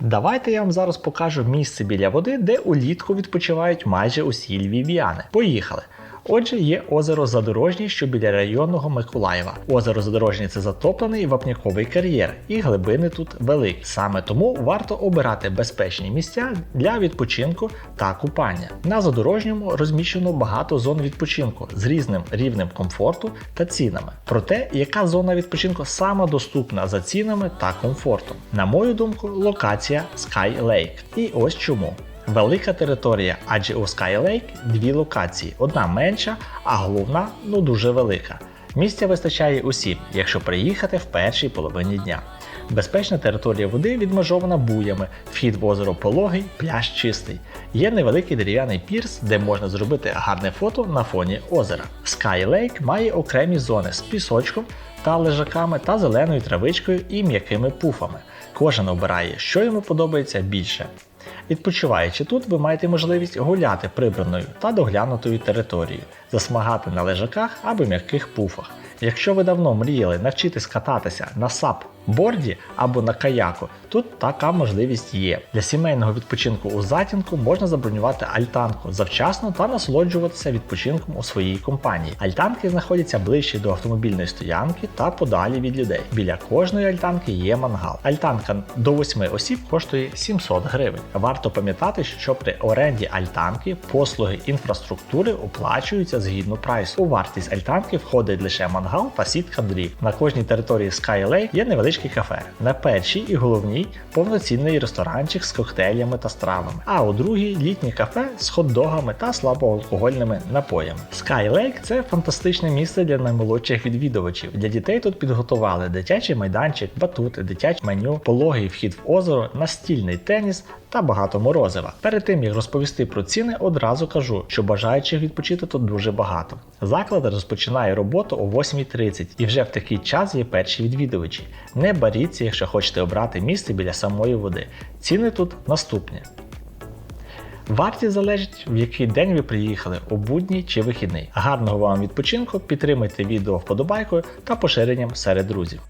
Давайте я вам зараз покажу місце біля води, де улітку відпочивають майже усі львів'яни. Поїхали! Отже, є озеро Задорожнє, що біля районного Миколаєва. Озеро Задорожнє це затоплений вапняковий кар'єр, і глибини тут великі. Саме тому варто обирати безпечні місця для відпочинку та купання. На задорожньому розміщено багато зон відпочинку з різним рівнем комфорту та цінами. Про те, яка зона відпочинку саме доступна за цінами та комфортом. На мою думку, локація Sky Lake. І ось чому. Велика територія, адже у Sky Lake дві локації: одна менша, а головна ну дуже велика. Місця вистачає усім, якщо приїхати в першій половині дня. Безпечна територія води відмежована буями, вхід в озеро пологий, пляж чистий. Є невеликий дерев'яний пірс, де можна зробити гарне фото на фоні озера. Sky Lake має окремі зони з пісочком та лежаками та зеленою травичкою і м'якими пуфами. Кожен обирає, що йому подобається більше. Відпочиваючи тут, ви маєте можливість гуляти прибраною та доглянутою територією, засмагати на лежаках або м'яких пуфах. Якщо ви давно мріяли навчитись кататися на сап борді або на каяку, тут така можливість є. Для сімейного відпочинку у затінку можна забронювати альтанку завчасно та насолоджуватися відпочинком у своїй компанії. Альтанки знаходяться ближче до автомобільної стоянки та подалі від людей. Біля кожної альтанки є мангал. Альтанка до 8 осіб коштує 700 гривень. Варто пам'ятати, що при оренді альтанки послуги інфраструктури оплачуються згідно прайсу. У вартість альтанки входить лише мангал та сітка дрів. На кожній території Skylake є невеличкі кафе. На першій і головній повноцінний ресторанчик з коктейлями та стравами, а у другій літнє кафе з хот-догами та слабоалкогольними напоями. Skylake – це фантастичне місце для наймолодших відвідувачів. Для дітей тут підготували дитячий майданчик, батути, дитяче меню, пологий вхід в озеро, настільний теніс та багато морозива. Перед тим як розповісти про ціни, одразу кажу, що бажаючих відпочити тут дуже багато. Заклад розпочинає роботу о 8.30 і вже в такий час є перші відвідувачі. Не боріться, якщо хочете обрати місце біля самої води. Ціни тут наступні. Вартість залежить, в який день ви приїхали, у будній чи вихідний. Гарного вам відпочинку, підтримайте відео вподобайкою та поширенням серед друзів.